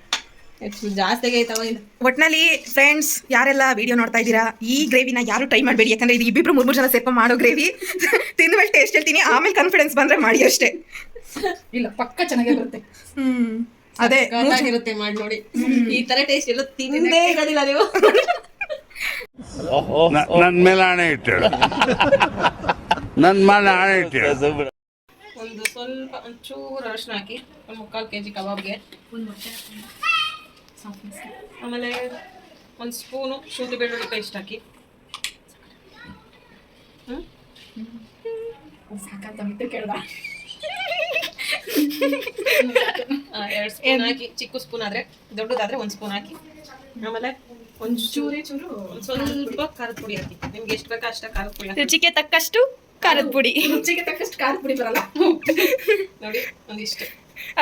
ಜಾಸ್ತಿ ಜಾಸ್ತಿಗೆ ಐತವ ಇದು.
ಒಟ್ನಲ್ಲಿ ಫ್ರೆಂಡ್ಸ್ ಯಾರೆಲ್ಲ ವಿಡಿಯೋ ನೋಡ್ತಾ ಇದ್ದೀರಾ ಈ ಗ್ರೇವಿನ ಯಾರು ಟ್ರೈ ಮಾಡಬೇಡಿ. ಯಾಕಂದ್ರೆ ಇದು ಇಬ್ಬಿಬ್ರು ಮೂರು ಜನ ಸೇರ್ಕೊಂಡು ಮಾಡೋ ಗ್ರೇವಿ ತಿಂದ್ಮೇಲೆ ಟೇಸ್ಟ್ ಹೇಳ್ತೀನಿ. ಆಮೇಲೆ ಕಾನ್ಫಿಡೆನ್ಸ್ ಬಂದ್ರೆ ಮಾಡಿ ಅಷ್ಟೇ.
ಇಲ್ಲ ಪಕ್ಕ ಚೆನ್ನಾಗಿರುತ್ತೆ
ಹ್ಮ್. ಅದೇ
ಚೆನ್ನಾಗಿರುತ್ತೆ ಮಾಡಿ ನೋಡಿ. ಈ ತರ ಟೇಸ್ಟ್ ಎಲ್ಲ ತಿಂದೇ ಇರೋದಿಲ್ಲ ನೀವು.
ನನ್ ಮೇಲೆ ಹಣೆ ಇಟ್ಟೇಳು ನನ್ ಮೇಲೆ ಹಣೆ
ಒಂದು ಸ್ವಲ್ಪ ಒಂಚೂರು ಅರಶಿನ ಹಾಕಿ ಒಂದು ಮುಕ್ಕಾಲು ಕೆ ಜಿ ಕಬಾಬ್ಗೆ ಆಮೇಲೆ ಒಂದು ಸ್ಪೂನು ಶುಂಠಿ ಬೆಳ್ಳುಳ್ಳಿ ಪೇಸ್ಟ್ ಹಾಕಿ.
ಸಾಕಾಗ್ತವಿತ್ತು ಕೇಳ್ದ.
ಎರಡು ಸ್ಪೂನ್ ಹಾಕಿ ಚಿಕ್ಕ ಸ್ಪೂನ್ ಆದ್ರೆ ದೊಡ್ಡದಾದ್ರೆ ಒಂದು ಸ್ಪೂನ್ ಹಾಕಿ. ಆಮೇಲೆ ಒಂಚೂರೇ ಚೂರು ಒಂದ್ ಸ್ವಲ್ಪ ಖಾರದ ಪುಡಿ. ಹಾಕಿ. ನಿಮ್ಗೆ ಎಷ್ಟು ಬೇಕಾ ಅಷ್ಟ ಖಾರದ ಪುಡಿ ಹಾಕಿ.
ರುಚಿಗೆ ತಕ್ಕಷ್ಟು ಖಾರದ ಪುಡಿ.
ರುಚಿಗೆ ತಕ್ಕಷ್ಟು ಖಾರದ ಪುಡಿ ಬರಲ್ಲ.
ನೋಡಿ ಒಂದಿಷ್ಟು.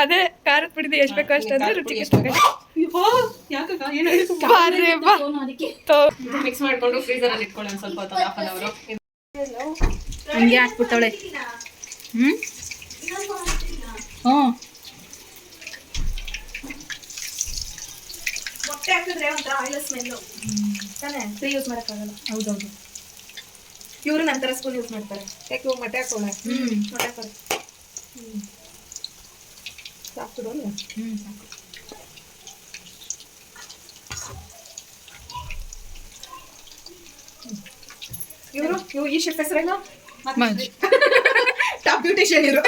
ಅದೇ ಖಾರದ ಪುಡಿದು ಎಷ್ಟು ಬೇಕೋ ಅಷ್ಟು ಅಂದ್ರೆ ರುಚಿಗೆ
ಮಿಕ್ಸ್ ಮಾಡ್ಕೊಂಡು ಫ್ರೀಸರ್ ಅಲ್ಲಿ ಇಟ್ಕೊಳ್ಳಿ ಒಂದ್ ಸ್ವಲ್ಪ ಹೊತ್ತು ಹಾಫ್ ಅನ್ ಅವರು
ಹಂಗೆ ಹಾಕ್ಬಿಟ್ಟವಳೆ ಹ್ಮ್? ಹ್ಞೂ
ಮೊಟ್ಟೆ ಹಾಕಿದ್ರೆ ಒಂಥರ ಆಯಿಲ್ ಸ್ಮೆಲ್ಲು ತಾನೇ? ಫ್ರೀ ಯೂಸ್ ಮಾಡೋಕ್ಕಾಗಲ್ಲ.
ಹೌದೌದು.
ಇವರು ನಂತರ ಸ್ಪೂನ್ ಯೂಸ್ ಮಾಡ್ತಾರೆ.
ಯಾಕೆ ಮೊಟ್ಟೆ ಹಾಕೋಣ?
ಹ್ಮ್.
ಮೊಟ್ಟೆ ಹಾಕೋದು ಸಾಕು
ಹ್ಞೂ ಸಾಕು.
ಇವರು? ಇವು ಈ ಶಿಫ್ಟ್ ಹೆಸರೇನು? ಟಾಪ್ ಬ್ಯೂಟಿಷಿಯನ್ ಇರು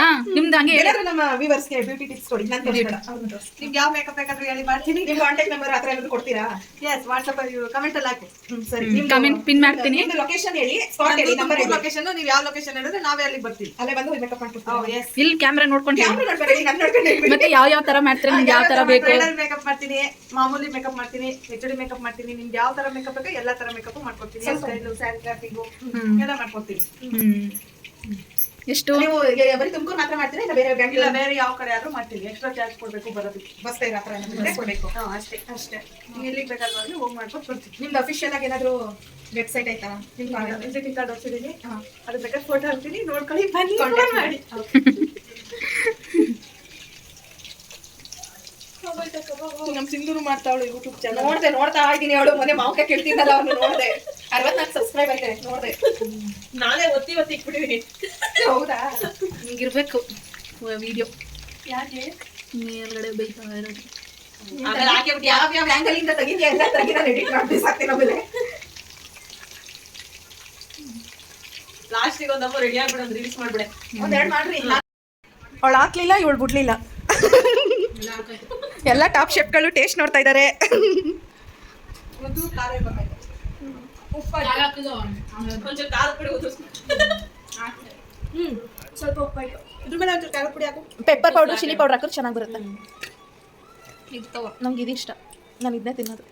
ಹಾ ನಿಮ್ದು ಹಂಗೆ ಹೇಳಿ.
ಏನಾದ್ರು ನಮ್ಮ ಗೆ ಬ್ಯೂಟಿ ಟಿಪ್ಸ್ ಕೊಡಿ. ನಾನು ಅವ್ರನ್ನ
ನಿಮ್ಗೆ ಯಾವ ಮೇಕಪ್ ಬೇಕಾದ್ರೂ ಹೇಳಿ ಮಾಡ್ತೀನಿ.
ನಿಮ್ಮ ಕಾಂಟ್ಯಾಕ್ಟ್ ನಂಬರ್ ಹತ್ರ ಏನಾದ್ರು ಕೊಡ್ತೀರಾ?
ಎಸ್ ವಾಟ್ಸಪ್ ಅಲ್ಲಿ ಕಮೆಂಟ್ ಅಲ್ಲಿ ಹಾಕಿ.
ಹ್ಮ್ ಸರಿ.
comment ಪಿನ್ ಮಾಡ್ತೀನಿ.
ನಿಮ್ದು ಲೊಕೇಶನ್ ಹೇಳಿ. ಸ್ಪಾಟ್ ಹೇಳಿ ನಂಬರ್ ಹೇಳಿ.
ಲೊಕೇಶನ್ ನೀವು ಯಾವ ಲೊಕೇಶನ್ ಹೇಳಿದ್ರೆ ನಾವೇ ಅಲ್ಲಿಗೆ ಬರ್ತೀವಿ.
ಅಲ್ಲೇ ಬಂದು ಮೇಕಪ್ ಮಾಡ್ಕೊಡ್ತೀವಿ
ಎಸ್
ಇಲ್ಲಿ ಕ್ಯಾಮ್ರಾ ನೋಡ್ಕೊಂಡು ಹೇಳಿ.
ಕ್ಯಾಮ್ರಾ ನೋಡ್ಬೇಡಿ ನೋಡ್ಕೊಂಡು ಹೇಳ್ಬಿಡಿ.
ಮತ್ತೆ ಯಾವ ಯಾವ ತರ ಮಾಡ್ತೀರಾ ನಿಮ್ಗೆ ಯಾವ ತರ ಬೇಕು?
ಮೇಕಪ್ ಮಾಡ್ತೀನಿ ಮಾಮೂಲಿ ಮೇಕಪ್ ಮಾಡ್ತೀನಿ ಹೆಚ್ಡಿ ಮೇಕಪ್ ಮಾಡ್ತೀನಿ ನಿಮ್ಗೆ ಯಾವ ತರ ಮೇಕಪ್ ಬೇಕೋ ಎಲ್ಲಾ ತರ ಮೇಕಪ್ ಮಾಡ್ಕೊಡ್ತೀನಿ. ಸ್ಟೈಲು ಸ್ಯಾಂಡ್ ಎಲ್ಲ ಮಾಡ್ಕೊಡ್ತೀನಿ.
ಹ್ಮ್. ಎಷ್ಟು?
ನೀವು ಬರೀ ತುಮಕೂರು ಮಾತ್ರ ಮಾಡ್ತೀರಾ ಇಲ್ಲ ಬೇರೆ
ಇಲ್ಲ
ಬ್ಯಾಂಕ್
ಬೇರೆ ಯಾವ ಕಡೆ ಆದ್ರೂ ಮಾಡ್ತೀವಿ. ಎಕ್ಸ್ಟ್ರಾ ಚಾರ್ಜ್ ಕೊಡ್ಬೇಕು ಬರೋದಕ್ಕೆ.
ಬಸ್ ಫೇರ್ ಹತ್ರ ಏನಾದ್ರು ಕೊಡಬೇಕು.
ಹಾ ಅಷ್ಟೇ ಅಷ್ಟೇ. ನೀವು ಎಲ್ಲಿಗೆ ಬೇಕಾದ್ರೂ ಅಲ್ಲಿ ಹೋಗಿ ಮಾಡ್ಕೊಂಡು ಬರ್ತೀವಿ.
ನಿಮ್ದು ಅಫಿಷಿಯಲ್ ಆಗಿ ಏನಾದ್ರು ವೆಬ್ಸೈಟ್ ಐತಾ
ವಿಸಿಟಿಂಗ್ ಕಾರ್ಡ್ ಹೊಡ್ಸಿದೀನಿ ಅದ್ರ ಬೇಕಾದ್ರೆ ಫೋಟೋ ಹಾಕ್ತೀನಿ ನೋಡ್ಕೊಳ್ಳಿ ಬನ್ನಿ ಮಾಡಿ. (laughs) ನಮ್ ಸಿಂಧೂರು ಮಾಡ್ತಾವಳು ಯೂಟ್ಯೂಬ್ ಚಾನಲ್
ನೋಡ್ದೆ ನೋಡ್ತಾ ಇದ್ದೀನಿ ಅವಳು. ಮೊನ್ನೆ ಮಾವಕ ಕೇಳ್ತಿದ್ದಲ್ಲ ಅವ್ನು ನೋಡ್ದೆ. ಅರವತ್ನಾಲ್ಕು ಸಬ್ಸ್ಕ್ರೈಬ್ ಐತೆ ನೋಡ್ದೆ.
ನಾನೇ ಒತ್ತಿ ಒತ್ತಿ ಇಟ್ಬಿಟ್ಟಿದೀನಿ.
ಹೌದಾ?
ಹಿಂಗಿರ್ಬೇಕು. ವಿಡಿಯೋ
ಯಾಕೆ?
ಮೇಲ್ಗಡೆ ಬೈತಾ ಇರೋದು.
ಆಮೇಲೆ
ಯಾವ ಯಾವ ಆಂಗಲ್ ಇಂದ ತೆಗಿದ್ಯಾ ಎಲ್ಲ ತೆಗಿ ನಾನು ಎಡಿಟ್ ಮಾಡಿ ಬಿಸಾಕ್ತೀನಿ ಆಮೇಲೆ.
ಲಾಸ್ಟಿಗೆ ಒಂದಮ್ಮ ರೆಡಿ ಆಗ್ಬಿಡೋದು ರೀಲ್ಸ್ ಮಾಡ್ಬಿಡೆ.
ಒಂದೆರಡು ಮಾಡ್ರಿ. ಅವಳು ಹಾಕ್ಲಿಲ್ಲ ಇವಳು ಬಿಡ್ಲಿಲ್ಲ. ಎಲ್ಲ ಟಾಪ್ ಶೇಪ್ಗಳು ಟೇಸ್ಟ್ ನೋಡ್ತಾ ಇದ್ದಾರೆ ಪೆಪ್ಪರ್ ಪೌಡರ್ ಚಿಲ್ಲಿ ಪೌಡರ್ ಹಾಕಿದ್ರೆ ಚೆನ್ನಾಗಿ ಬರುತ್ತೆ. ನಮ್ಗೆ ಇದು ಇಷ್ಟ. ನಾನು ಇದನ್ನೇ ತಿನ್ನೋದು.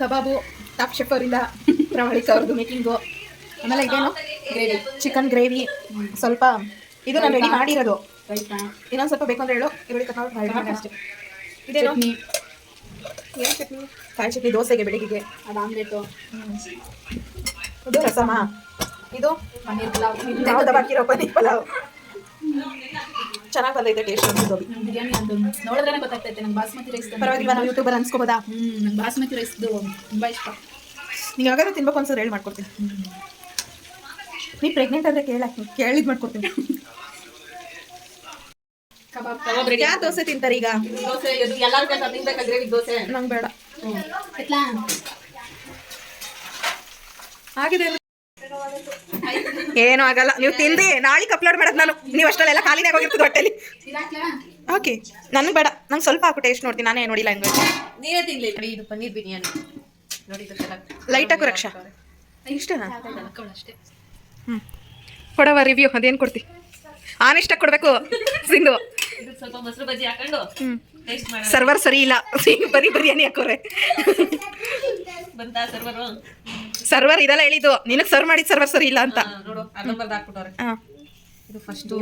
ಕಬಾಬು ಟಾಪ್ ಶೆಫ್ ಅವರಿಂದ ಪ್ರಮಾಣಿಕ ಅವ್ರದ್ದು ಮೇಕಿಂಗು ಆಮೇಲೆ ಇದೇನು? ಗ್ರೇವಿ ಚಿಕನ್ ಗ್ರೇವಿ ಸ್ವಲ್ಪ ಇದು ನಾನು ರೆಡಿ ಮಾಡಿರೋದು. ಇನ್ನೊಂದು ಸ್ವಲ್ಪ ಬೇಕು ಅಂದ್ರೆ ಹೇಳು ಈರುಳ್ಳಿ ಕಟ್ ಮಾಡಿ ಮಾಡಿ ಅಷ್ಟೇ. ಇದೇನು? ಏನು ಚಟ್ನಿ? ಕಾಯಿ ಚಟ್ನಿ ದೋಸೆಗೆ ಬೆಳಿಗ್ಗೆ
ಅದು ಆಮ್ಲೆಟು
ಇದು ರಸಮ? ಇದು?
ಪನ್ನೀರ್ ಪಲಾವ್.
ನಾವು ದಬಾಕಿರೋ ಪನ್ನೀರ್ ಪಲಾವ್? ಚೆನ್ನಾಗಿ ಬಂದೈತೆ ಟೇಸ್ಟ್
ಬಿರಿಯಾನಿ ಅದು ನೋಡಿದ್ರೆ ಗೊತ್ತಾಗ್ತೈತೆ ನಂಗೆ ಬಾಸ್ಮತಿ ರೈಸ್
ಪರವಾಗಿಲ್ಲ ನಾವು ಯೂಟ್ಯೂಬರ್ ಅನ್ಸ್ಕೋಬೋದಾ?
ಹ್ಮ್ ನಂಗೆ ಬಾಸ್ಮತಿ ರೈಸ್ದು ತುಂಬಾ ಇಷ್ಟ.
ನೀವು ಯಾವಾಗಾದ್ರೂ ತಿನ್ಬೇಕು ಅನ್ಸೋದು ಹೇಳಿ ಮಾಡ್ಕೊಡ್ತೀನಿ. ನೀ ಪ್ರೆಗ್ನೆಂಟ್ ಆದ್ರೆ ಕೇಳ ಕೇಳಿದ್ ಮಾಡ್ಕೊಡ್ತೀನಿ. ಯಾವ ದೋಸೆ ತಿಂತಾರೆ ಈಗ?
ದೋಸೆ ಎಲ್ಲಾರು ದೋಸೆ?
ನಂಗೆ ಬೇಡ. ಆಗಿದೆ. ಏನು ಆಗಲ್ಲ. ನೀವು ತಿಂದಿ ನಾಳೆ ಅಪ್ಲೋಡ್ ಮಾಡೋದು ನಾನು. ನೀವು ಅಷ್ಟರಲ್ಲೆಲ್ಲ ಖಾಲಿನೇ ಹೋಗಿರ್ತದೆ ಹೊಟ್ಟೆಲಿ. ಓಕೆ. ನನಗೆ ಬೇಡ. ನಂಗೆ ಸ್ವಲ್ಪ ಹಾಕು ಟೇಸ್ಟ್ ನೋಡ್ತೀನಿ. ನಾನೇ ನೋಡಿಲ್ಲ ಹಂಗೆ
ನೀನೇ ತಿನ್ಲಿ. ನೋಡಿ ಇದು ಪನ್ನೀರ್ ಬಿರಿಯಾನಿ. ನೋಡಿ
ಲೈಟ್ ಹಾಕು ರಕ್ಷಾ. ಇಷ್ಟೇನಾ?
ಅಷ್ಟೇ.
ಹ್ಞೂ ಕೊಡವ ರಿವ್ಯೂ ಅದೇನು ಕೊಡ್ತಿ? ಆನಿಷ್ಟ ಕೊಡಬೇಕು ಸಿಂಧು.
ಇದು ಸ್ವಲ್ಪ ಮೊಸರು ಬಜ್ಜಿ ಹಾಕೊಂಡು
ಸರ್ವರ್ ಸರಿ ಇಲ್ಲ. (laughs) ಬರೀ ಬಿರಿಯಾನಿ ಹಾಕೋರೆ.
ಬಂತಾ ಸರ್ವರು?
ಸರ್ವರ್ ಇದೆಲ್ಲ ಹೇಳಿದ್ದು. ನಿನಗೆ ಸರ್ವ್ ಮಾಡಿದ ಸರ್ವರ್ ಸರಿ ಇಲ್ಲ ಅಂತ.
ನೋಡು ಅರ್ಧಂಬರ್ಧ ಹಾಕ್ಬಿಟ್ಟವ್ರೆ.
ಹಾಂ.
ಇದು ಫಸ್ಟ್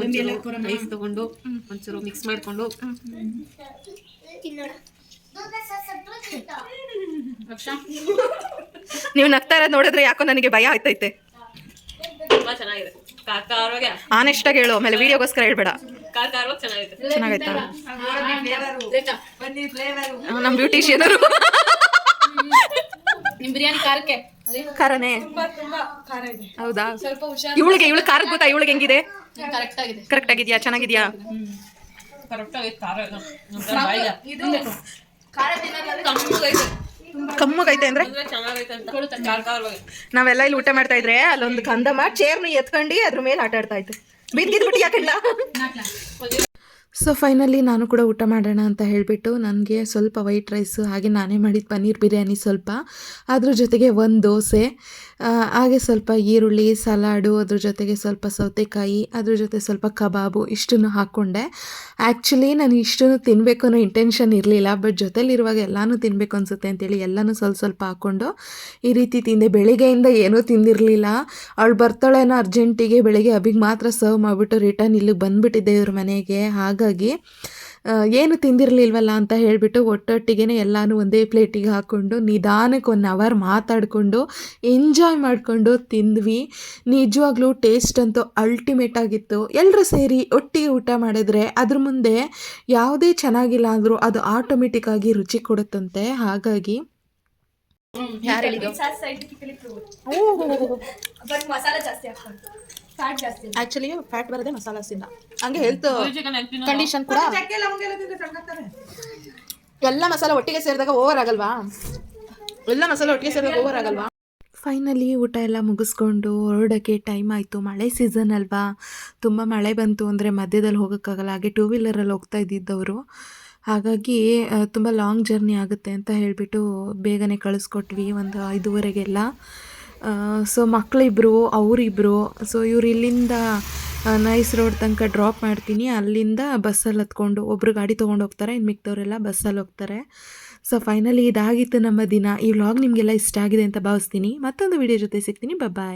ರೈಸ್ ತಗೊಂಡು ಒಂಚೂರು ಮಿಕ್ಸ್ ಮಾಡ್ಕೊಂಡು
ನೀವು ನಗ್ತಾ ಇರೋದು ನೋಡಿದ್ರೆ ಯಾಕೋ ನನಗೆ ಭಯ ಆಯ್ತೈತೆ.
ಚೆನ್ನಾಗಿದೆ. ಖಾರ ಖಾರವಾಗಿ
ಆನೆಸ್ಟಾಗಿ ಹೇಳು ಆಮೇಲೆ ವಿಡಿಯೋಗೋಸ್ಕರ ಹೇಳ್ಬೇಡ.
ಖಾರ ಖಾರವಾಗಿ ಚೆನ್ನಾಗಿದೆ
ಚೆನ್ನಾಗೈತಾ ನಮ್ಮ ಬ್ಯೂಟಿಷಿಯನರು.
ನಿಮ್ ಬಿರಿಯಾನಿ ಖಾರಕ್ಕೆ?
ಖಾರನೇ? ಹೌದಾ?
ಸ್ವಲ್ಪ ಹುಷಾರ್
ಇವಳಿಗೆ ಇವಳು ಖಾರ ಗೊತ್ತಾ? ಇವಳಿಗೆ ಹೆಂಗಿದೆ?
ಕರೆಕ್ಟ್ ಆಗಿದೆ.
ಕರೆಕ್ಟ್ ಆಗಿದ್ಯಾ ಚೆನ್ನಾಗಿದ್ಯಾ
ಕರೆಕ್ಟ್ ಆಗಿದೆ ಖಾರ ಇದು.
ಖಾರ
ಕಮ್ಮಗೈತೆ
ಕಮ್ಮಗೈತೆ ಅಂದ್ರೆ? ನಾವೆಲ್ಲ ಇಲ್ಲಿ ಊಟ ಮಾಡ್ತಾ ಇದ್ರೆ ಅಲ್ಲೊಂದು ಕಂದಮ್ಮ ಚೇರ್ನ ಎತ್ಕೊಂಡು ಅದ್ರ ಮೇಲೆ ಆಟ ಆಡ್ತಾ ಇತ್ತು ಬಿದ್ದಿದ್ಬಿಟ್ಟು ಯಾಕಿಲ್ಲ
ಸೊ ಫೈನಲಿ ನಾನು ಕೂಡ ಊಟ ಮಾಡೋಣ ಅಂತ ಹೇಳಿಬಿಟ್ಟು ನನಗೆ ಸ್ವಲ್ಪ ವೈಟ್ ರೈಸು ಹಾಗೆ ನಾನೇ ಮಾಡಿದ ಪನ್ನೀರ್ ಬಿರಿಯಾನಿ ಸ್ವಲ್ಪ. ಅದ್ರ ಜೊತೆಗೆ ಒಂದು ದೋಸೆ ಹಾಗೆ ಸ್ವಲ್ಪ ಈರುಳ್ಳಿ, ಸಲಾಡು, ಅದ್ರ ಜೊತೆಗೆ ಸ್ವಲ್ಪ ಸೌತೆಕಾಯಿ, ಅದ್ರ ಜೊತೆ ಸ್ವಲ್ಪ ಕಬಾಬು ಇಷ್ಟನ್ನು ಹಾಕ್ಕೊಂಡೆ. ಆ್ಯಕ್ಚುಲಿ ನಾನು ಇಷ್ಟನ್ನು ತಿನ್ನಬೇಕು ಅನ್ನೋ ಇಂಟೆನ್ಷನ್ ಇರಲಿಲ್ಲ ಬಟ್ ಜೊತೆಲಿರುವಾಗ ಎಲ್ಲನೂ ತಿನ್ನಬೇಕು ಅನಿಸುತ್ತೆ ಅಂತೇಳಿ ಎಲ್ಲನೂ ಸ್ವಲ್ಪ ಸ್ವಲ್ಪ ಹಾಕ್ಕೊಂಡು ಈ ರೀತಿ ತಿಂದೆ. ಬೆಳಿಗ್ಗೆಯಿಂದ ಏನೂ ತಿಂದಿರಲಿಲ್ಲ. ಅವಳು ಬರ್ತಾಳೇನೋ ಅರ್ಜೆಂಟಿಗೆ ಬೆಳಿಗ್ಗೆ ಅಬಿಗೆ ಮಾತ್ರ ಸರ್ವ್ ಮಾಡಿಬಿಟ್ಟು ರಿಟರ್ನ್ ಇಲ್ಲಿಗೆ ಬಂದುಬಿಟ್ಟಿದ್ದೆ ಇವ್ರ ಮನೆಗೆ. ಹಾಗಾಗಿ ಏನು ತಿಂದಿರಲಿಲ್ವಲ್ಲ ಅಂತ ಹೇಳಿಬಿಟ್ಟು ಒಟ್ಟೊಟ್ಟಿಗೆ ಎಲ್ಲನೂ ಒಂದೇ ಪ್ಲೇಟಿಗೆ ಹಾಕ್ಕೊಂಡು ನಿಧಾನಕ್ಕೆ ಒನ್ ಅವರ್ ಮಾತಾಡಿಕೊಂಡು ಎಂಜಾಯ್ ಮಾಡಿಕೊಂಡು ತಿಂದ್ವಿ. ನಿಜವಾಗ್ಲೂ ಟೇಸ್ಟ್ ಅಂತೂ ಅಲ್ಟಿಮೇಟ್ ಆಗಿತ್ತು. ಎಲ್ಲರೂ ಸೇರಿ ಒಟ್ಟಿಗೆ ಊಟ ಮಾಡಿದ್ರೆ ಅದ್ರ ಮುಂದೆ ಯಾವುದೇ ಚೆನ್ನಾಗಿಲ್ಲ ಅಂದರೂ ಅದು ಆಟೋಮೆಟಿಕ್ಕಾಗಿ ರುಚಿ ಕೊಡುತ್ತಂತೆ. ಹಾಗಾಗಿ
ಯಾರು ಹೇಳಿದ್ದು?
ಬಟ್ ಮಸಾಲ ಜಾಸ್ತಿ ಹಾಕ್ತಾರೆ ಫ್ಯಾಟ್ ಜಾಸ್ತಿ
ಆಕ್ಚುಲಿ ಫ್ಯಾಟ್ ಬರೋದೇ ಮಸಾಲಾಸಿಂದ ಹಂಗೆ ಹೆಲ್ತ್ ಕಂಡೀಷನ್ ಕೂಡ ಎಲ್ಲ ಮಸಾಲ ಒಟ್ಟಿಗೆ ಸೇರಿದಾಗ ಓವರ್ ಆಗಲ್ವಾ? ಎಲ್ಲ ಮಸಾಲ ಒಟ್ಟಿಗೆ ಸೇರಿದಾಗ ಓವರ್ ಆಗಲ್ವಾ?
ಫೈನಲಿ ಊಟ ಎಲ್ಲ ಮುಗಿಸ್ಕೊಂಡು ಹೊರಡೋಕ್ಕೆ ಟೈಮ್ ಆಯಿತು. ಮಳೆ ಸೀಸನ್ ಅಲ್ವಾ? ತುಂಬ ಮಳೆ ಬಂತು ಅಂದರೆ ಮಧ್ಯದಲ್ಲಿ ಹೋಗೋಕ್ಕಾಗಲ್ಲ. ಹಾಗೆ ಟೂ ವೀಲರಲ್ಲಿ ಹೋಗ್ತಾ ಇದ್ದಿದ್ದವರು. ಹಾಗಾಗಿ ತುಂಬ ಲಾಂಗ್ ಜರ್ನಿ ಆಗುತ್ತೆ ಅಂತ ಹೇಳಿಬಿಟ್ಟು ಬೇಗನೆ ಕಳಿಸ್ಕೊಟ್ವಿ ಒಂದು ಐದೂವರೆಗೆಲ್ಲ. ಸೊ ಮಕ್ಕಳಿಬ್ರು ಅವರಿಬ್ರು ಸೊ ಇವ್ರು ಇಲ್ಲಿಂದ ನೈಸ್ ರೋಡ್ ತನಕ ಡ್ರಾಪ್ ಮಾಡ್ತೀನಿ. ಅಲ್ಲಿಂದ ಬಸ್ಸಲ್ಲಿ ಹತ್ಕೊಂಡು ಒಬ್ರು ಗಾಡಿ ತೊಗೊಂಡು ಹೋಗ್ತಾರೆ ಇನ್ನು ಮಿಕ್ದವರೆಲ್ಲ ಬಸ್ಸಲ್ಲಿ ಹೋಗ್ತಾರೆ. ಸೊ ಫೈನಲಿ ಇದಾಗಿತ್ತು ನಮ್ಮ ದಿನ. ಈ ವ್ಲಾಗ್ ನಿಮಗೆಲ್ಲ ಇಷ್ಟ ಆಗಿದೆ ಅಂತ ಭಾವಿಸ್ತೀನಿ. ಮತ್ತೊಂದು ವಿಡಿಯೋ ಜೊತೆ ಸಿಗ್ತೀನಿ. ಬಾಯ್